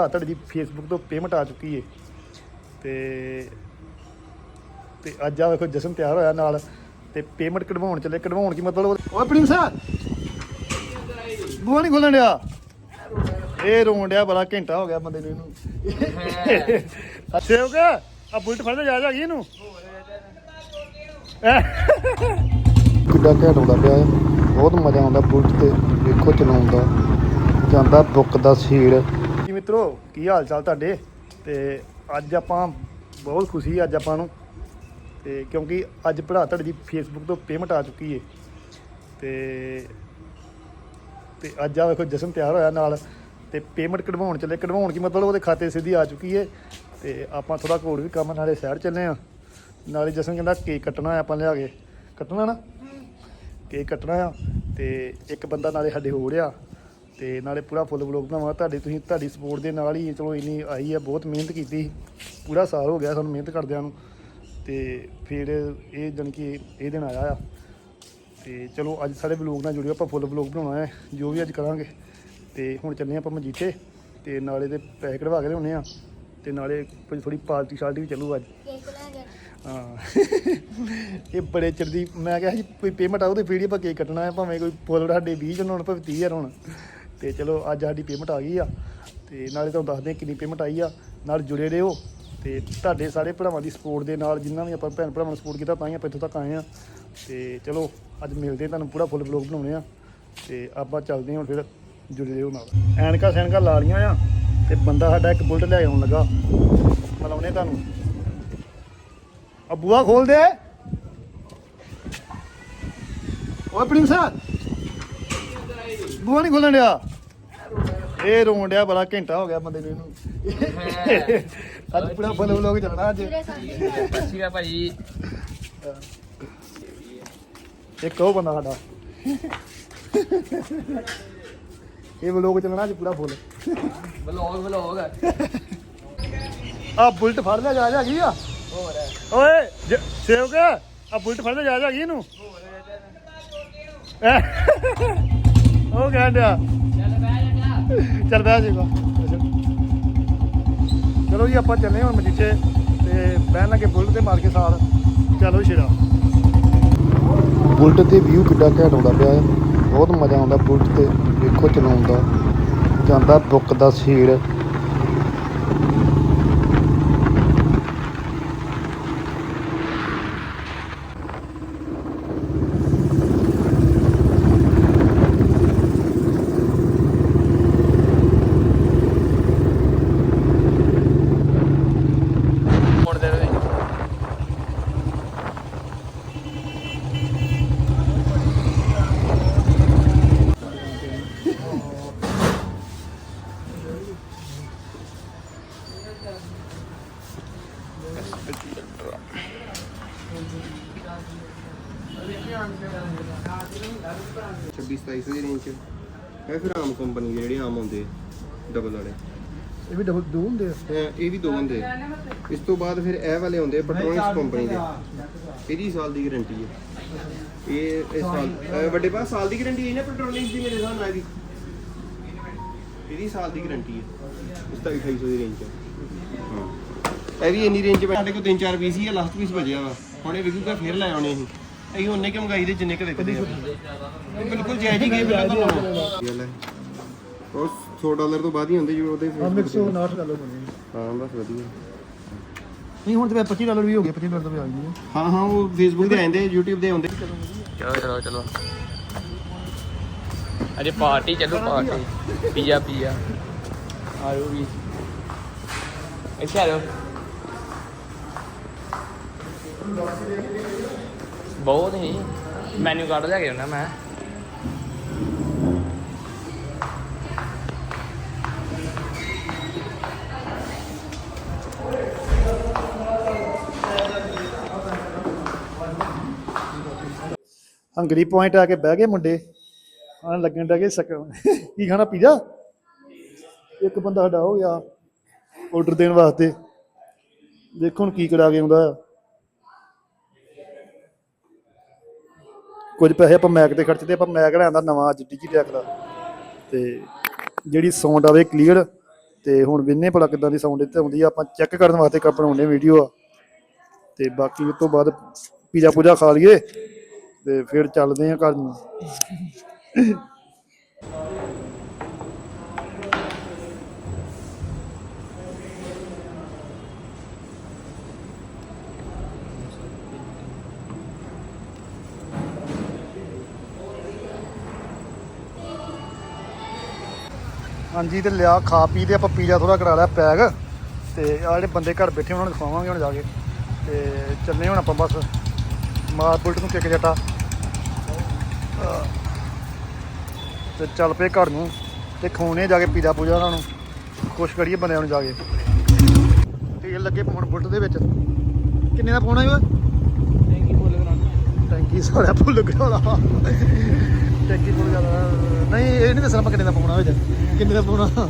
ਆ ਤੁਹਾਡੀ ਦੀ ਫੇਸਬੁੱਕ ਤੋਂ ਪੇਮੈਂਟ ਆ ਚੁੱਕੀ ਏ। ਤੇ ਤੇ ਅੱਜ ਆ ਵੇਖੋ ਜਸ਼ਨ ਤਿਆਰ ਹੋਇਆ ਨਾਲ ਤੇ ਪੇਮੈਂਟ ਕਢਵਾਉਣ ਚੱਲੇ। ਕਢਵਾਉਣ ਕੀ ਮਤਲਬ ਓਏ ਪ੍ਰਿੰਸ ਬੂਹਾ ਨਹੀਂ ਖੋਲਣ ਡਿਆ? ਇਹ ਰੋਣ ਡਿਆ ਬੜਾ ਘੰਟਾ ਹੋ ਗਿਆ ਬੰਦੇ ਨੂੰ ਇਹਨੂੰ। ਅੱਛੇ ਹੋ ਗਿਆ ਆ ਬੁਲਟ ਫੜਦੇ ਜਾ ਜਾ ਗਈ ਇਹਨੂੰ ਕਿੱਡਾ ਘੈਂਟ ਆਉਂਦਾ ਪਿਆ ਬਹੁਤ ਮਜ਼ਾ ਆਉਂਦਾ ਬੁਲਟ ਤੇ ਵੇਖੋ ਚਲਾਉਣ ਦਾ। ਜਾਂਦਾ ਬੁੱਕ ਦਾ ਸੀੜ। ਮਿੱਤਰੋ ਕੀ ਹਾਲ ਚਾਲ ਤੁਹਾਡੇ? ਤੇ ਅੱਜ ਆਪਾਂ ਬਹੁਤ ਖੁਸ਼ੀ ਅੱਜ ਆਪਾਂ ਨੂੰ। ਤੇ ਕਿਉਂਕਿ ਅੱਜ ਭਰਾ ਤੁਹਾਡੀ ਦੀ ਫੇਸਬੁੱਕ ਤੋਂ ਪੇਮੈਂਟ ਆ ਚੁੱਕੀ ਏ। ਤੇ ਤੇ ਅੱਜ ਆ ਵੇਖੋ ਜਸ਼ਨ ਤਿਆਰ ਹੋਇਆ ਨਾਲ। ਤੇ ਪੇਮੈਂਟ ਕਢਵਾਉਣ ਚੱਲੇ। ਕਢਵਾਉਣ ਕੀ ਮਤਲਬ ਉਹਦੇ ਖਾਤੇ ਸਿੱਧੀ ਆ ਚੁੱਕੀ ਏ। ਤੇ ਆਪਾਂ ਥੋੜਾ ਕੋਲ ਵੀ ਕੰਮ ਨਾਲੇ ਸ਼ਹਿਰ ਚੱਲੇ ਆ। ਨਾਲੇ ਜਸ਼ਨ ਕਹਿੰਦਾ ਕੇਕ ਕੱਟਣਾ ਆ ਆਪਾਂ ਲਿਆ ਕੇ। ਕੱਟਣਾ ਨਾ? ਕੇਕ ਕੱਟਣਾ ਆ। ਤੇ ਇੱਕ ਬੰਦਾ ਨਾਲੇ ਸਾਡੇ ਹੋ ਰਿਹਾ ਤੇ ਨਾਲੇ ਪੂਰਾ ਫੁੱਲ ਵਲੋਗ ਬਣਾਵਾਂ ਤੁਹਾਡੀ ਤੁਸੀਂ ਤੁਹਾਡੀ ਸਪੋਰਟ ਦੇ ਨਾਲ ਹੀ ਚਲੋ ਇੰਨੀ ਆਈ ਹੈ ਬਹੁਤ ਮਿਹਨਤ ਕੀਤੀ। ਪੂਰਾ ਸਾਲ ਹੋ ਗਿਆ ਸਾਨੂੰ ਮਿਹਨਤ ਕਰਦਿਆਂ ਨੂੰ। ਤੇ ਫਿਰ ਇਹ ਜਾਣੀ ਕਿ ਇਹ ਦਿਨ ਆਇਆ ਆ। ਤੇ ਚਲੋ ਅੱਜ ਸਾਰੇ ਵਲੋਗ ਨਾਲ ਜੁੜਿਓ ਆਪਾਂ ਫੁੱਲ ਵਲੋਗ ਬਣਾਉਣਾ ਹੈ ਜੋ ਵੀ ਅੱਜ ਕਰਾਂਗੇ। ਤੇ ਹੁਣ ਚੱਲੇ ਆਪਾਂ ਮਜੀਠੇ ਤੇ ਨਾਲੇ ਦੇ ਪੈਸੇ ਕਢਵਾ ਕੇ ਲਿਆਉਣੇ ਆ। ਤੇ ਨਾਲੇ ਕੋਈ ਥੋੜੀ ਪਾਰਟੀ ਸ਼ਾਲਟੀ ਵੀ ਚੱਲੂ ਅੱਜ। ਕੇਕ ਲੈ ਜਾ ਹਾਂ। ਇਹ ਬੜੇ ਚਿਰ ਦੀ ਮੈਂ ਕਿਹਾ ਜੀ ਕੋਈ ਪੇਮੈਂਟ ਆਉ ਤੇ ਹੀ ਆਪਾਂ ਕੇਕ ਕੱਟਣਾ ਹੈ ਭਾਵੇਂ ਕੋਈ ਫੁੱਲ ਸਾਡੇ 20 ਜਨ ਹੋਣ ਭਾਵੇਂ 30000 ਹੋਣ। ਤੇ ਚਲੋ ਅੱਜ ਸਾਡੀ ਪੇਮੈਂਟ ਆ ਗਈ ਆ। ਤੇ ਨਾਲੇ ਤੁਹਾਨੂੰ ਦੱਸਦੇ ਹਾਂ ਕਿੰਨੀ ਪੇਮੈਂਟ ਆਈ ਆ। ਨਾਲ ਜੁੜੇ ਰਹੋ ਤੇ ਤੁਹਾਡੇ ਸਾਰੇ ਭਰਾਵਾਂ ਦੀ ਸਪੋਰਟ ਦੇ ਨਾਲ ਜਿੰਨਾ ਵੀ ਆਪਾਂ ਭੈਣ ਭਰਾਵਾਂ ਨੂੰ ਸਪੋਰਟ ਕੀਤਾ ਤਾਂ ਹੀ ਆਪਾਂ ਇੱਥੋਂ ਤੱਕ ਆਏ ਆ। ਤੇ ਚਲੋ ਅੱਜ ਮਿਲਦੇ ਹਾਂ ਤੁਹਾਨੂੰ ਪੂਰਾ ਫੁੱਲ ਵਲੌਗ ਬਣਾਉਣੇ ਆ। ਤੇ ਆਪਾਂ ਚੱਲਦੇ ਹਾਂ ਹੁਣ ਫਿਰ ਜੁੜੇ ਰਹੋ ਨਾਲ। ਐਨਕਾ ਸੈਨਕਾ ਲਾ ਲੀਆਂ ਆ ਤੇ ਬੰਦਾ ਸਾਡਾ ਇੱਕ ਬੁਲਟ ਲੈ ਆਉਣ ਲੱਗਾ। ਮਿਲਾਉਣੇ ਤੁਹਾਨੂੰ। ਆ ਬੂਆ ਖੋਲ ਦੇ ਓਏ ਪ੍ਰਿੰਸ। ਬੂਆ ਨਹੀਂ ਖੋਲਣ ਡਿਆ? ਇਹ ਰੋਣ ਡਿਆ ਬੜਾ ਘੰਟਾ ਹੋ ਗਿਆ ਬੰਦੇ ਨੂੰ ਇਹਨੂੰ। ਅੱਜ ਪੂਰਾ ਫੁੱਲ ਵਲੋਗ ਚੱਲਣਾ ਅੱਜ। ਅੱਛੀ ਆ ਭਾਜੀ। ਇੱਕ ਉਹ ਬੰਦਾ ਸਾਡਾ। ਇਹ ਵਲੋਗ ਚੱਲਣਾ ਅੱਜ ਪੂਰਾ ਫੁੱਲ। Vlog vlog. ਆ ਬੁਲਟ ਫੜ ਲੈ ਜਾ ਜਾ ਗਈ ਆ? ਹੋਰ। ਓਏ ਸੇਵਕ ਆ ਬੁਲਟ ਫੜ ਲੈ ਜਾ ਜਾ ਗਈ ਇਹਨੂੰ? ਉਹ ਬਹਿ ਜਾ ਚੱਲ ਬਹਿ ਜਾਏਗਾ ਚਲੋ ਜੀ ਆਪਾਂ ਚੱਲੇ ਹੁਣ ਮਜੀਠੇ ਤੇ ਬਹਿਣ ਲੱਗੇ ਬੁਲਟ ਤੇ ਮਾਰ ਕੇ ਸਾਲ ਚਲੋ ਸ਼ੇਰਾ ਬੁਲਟ ਤੇ ਵਿਊ ਕਿੱਡਾ ਘੈਂਟ ਆਉਂਦਾ ਪਿਆ ਹੈ। ਬਹੁਤ ਮਜ਼ਾ ਆਉਂਦਾ ਬੁਲਟ ਤੇ ਵੇਖੋ ਚਲਾਉਣ ਦਾ। ਜਾਂਦਾ ਬੁੱਕ ਦਾ ਸੀੜ। 26 2700 ਦੀ ਰੇਂਜ ਇਹ ਵਾਲੇ। ਇਹ ਸਾਲ ਇਹ ਵੱਡੇ ਪਾ ਸਾਲ ਦੀ ਗਾਰੰਟੀ ਹੈ ਨਾ ਪੈਟਰੋਨਿਕਸ ਦੀ ਮੇਰੇ ਹਿਸਾਬ ਨਾਲ ਇਹਦੀ? ਇਹਦੀ ਸਾਲ ਦੀ ਗਾਰੰਟੀ ਹੈ ਇਸ ਤਾਂ 2800 ਦੀ ਰੇਂਜ ਹੈ ਹਾਂ। ਇਹ ਵੀ ਇੰਨੀ ਰੇਂਜ ਤਿੰਨ ਚਾਰ ਪੀਸ ਪੀਸ ਬਚਿਆ ਵਾ। ਫਿਰ ਲੈ ਅਸੀਂ। ਅਸੀਂ ਉਹਨੇ ਕਿ ਮੰਗਾਈ ਦੇ ਜਿੰਨੇ ਕ ਵਿਕਦੇ ਆ? ਬਿਲਕੁਲ ਜਾਇਜ਼ ਹੀ ਗਏ ਬਿਲਕੁਲ ਗੱਲ ਹੈ ਉਹ 100 ਡਾਲਰ ਤੋਂ ਬਾਅਦ ਹੀ ਹੁੰਦੇ ਜਿਵੇਂ ਉਹਦੇ ਹਾਂ 159 ਡਾਲਰ ਬਣੇ ਹਾਂ ਬਸ ਵਧੀਆ। ਨਹੀਂ ਹੁਣ ਤੇ 25 ਡਾਲਰ ਵੀ ਹੋ ਗਏ 25 ਡਾਲਰ ਤੋਂ ਵੀ ਆ ਗਈ ਹੈ ਹਾਂ ਉਹ ਫੇਸਬੁੱਕ ਤੇ ਆਉਂਦੇ YouTube ਤੇ ਆਉਂਦੇ। ਚਲੋ ਚਲੋ ਚਲੋ। ਅਜੇ ਪਾਰਟੀ ਚੱਲੂ ਪਾਰਟੀ ਪੀਆ ਪੀਆ। ਆਇਓ ਵੀ। ਆ ਜਾਓ। ਬਹੁਤ ਹੀ। ਮੈਨੂ ਕਾਰਡ ਲੈ ਕੇ ਆਉਣਾ ਮੈਂ। ਹੰਗਰੀ ਪੁਆਇੰਟ ਆ ਕੇ ਬਹਿ ਗਏ ਮੁੰਡੇ। ਆਣ ਲੱਗਣ ਲੱਗੇ ਸਕ ਕੀ ਖਾਣਾ ਪੀਜ਼ਾ? ਇੱਕ ਬੰਦਾ ਸਾਡਾ ਹੋ ਗਿਆ ਆਰਡਰ ਦੇਣ ਵਾਸਤੇ। ਦੇਖੋ ਹੁਣ ਕੀ ਕਰਾ ਕੇ ਆਉਂਦਾ ਕੁਝ ਪੈਸੇ ਆਪਾਂ ਮੈਕ ਤੇ ਖਰਚਦੇ, ਆਪਾਂ ਮੈਕ ਲਿਆਂਦਾ ਨਵਾਂ ਅੱਜ ਡਿਜੀਟੈਕ ਦਾ। ਤੇ ਜਿਹੜੀ ਸਾਊਂਡ ਆਵੇ ਕਲੀਅਰ ਤੇ ਹੁਣ ਵਿੰਨੇ ਭਲਾ ਕਿਦਾਂ ਦੀ ਸਾਊਂਡ ਇੱਥੇ ਆਉਂਦੀ ਆ, ਆਪਾਂ ਚੈੱਕ ਕਰਨ ਵਾਸਤੇ ਇੱਕ ਬਣਾਉਂਦੇ ਵੀਡੀਓ ਆ। ਤੇ ਬਾਕੀ ਉਸ ਤੋਂ ਬਾਅਦ ਪੀਜ਼ਾ ਪੂਜਾ ਖਾ ਲਈਏ, ਤੇ ਫਿਰ ਚੱਲਦੇ ਆ ਘਰ ਨੂੰ। ਹਾਂਜੀ ਤੇ ਲਿਆ ਖਾ ਪੀ ਤੇ ਆਪਾਂ ਪੀਜ਼ਾ ਥੋੜਾ ਕਰਾ ਲਿਆ ਪੈਕ। ਤੇ ਆ ਜਿਹੜੇ ਬੰਦੇ ਘਰ ਬੈਠੇ ਉਹਨਾਂ ਨੂੰ ਦਿਖਾਵਾਂਗੇ ਹੁਣ ਜਾ ਕੇ। ਤੇ ਚੱਲੇ ਹੁਣ ਆਪਾਂ ਬਸ। ਮਾਰ ਬੁਲਟ ਨੂੰ ਕਿੱਕ ਜੱਟਾ। ਤੇ ਚੱਲ ਪਏ ਘਰ ਨੂੰ। ਤੇ ਖਾਉਣੇ ਜਾ ਕੇ ਪੀਜ਼ਾ ਪੂਜਾ ਉਹਨਾਂ ਨੂੰ। ਖੁਸ਼ ਕਰੀਏ ਬੰਦਿਆਂ ਨੂੰ ਜਾ ਕੇ। ਤੇਲ ਲੱਗੇ ਪਾਉਣ ਬੁਲਟ ਦੇ ਵਿੱਚ। ਕਿੰਨੇ ਦਾ ਪਾਉਣਾ ਓਏ? ਟੈਂਕੀ ਫੁੱਲ ਕਰਾਉਣਾ ਟੈਂਕੀ ਸਾਲਿਆ ਫੁੱਲ ਗਾਲਾ ਟੈਂਕੀ ਫੁੱਲ ਜ਼ਿਆਦਾ ਨਹੀਂ, ਇਹ ਨਹੀਂ ਦੱਸਣਾ ਆਪਾਂ ਕਿੰਨੇ ਦਾ ਪਾਉਣਾ ਵਿੱਚ ਕਿੰਨੇ ਦਾ ਪਾਉਣਾ।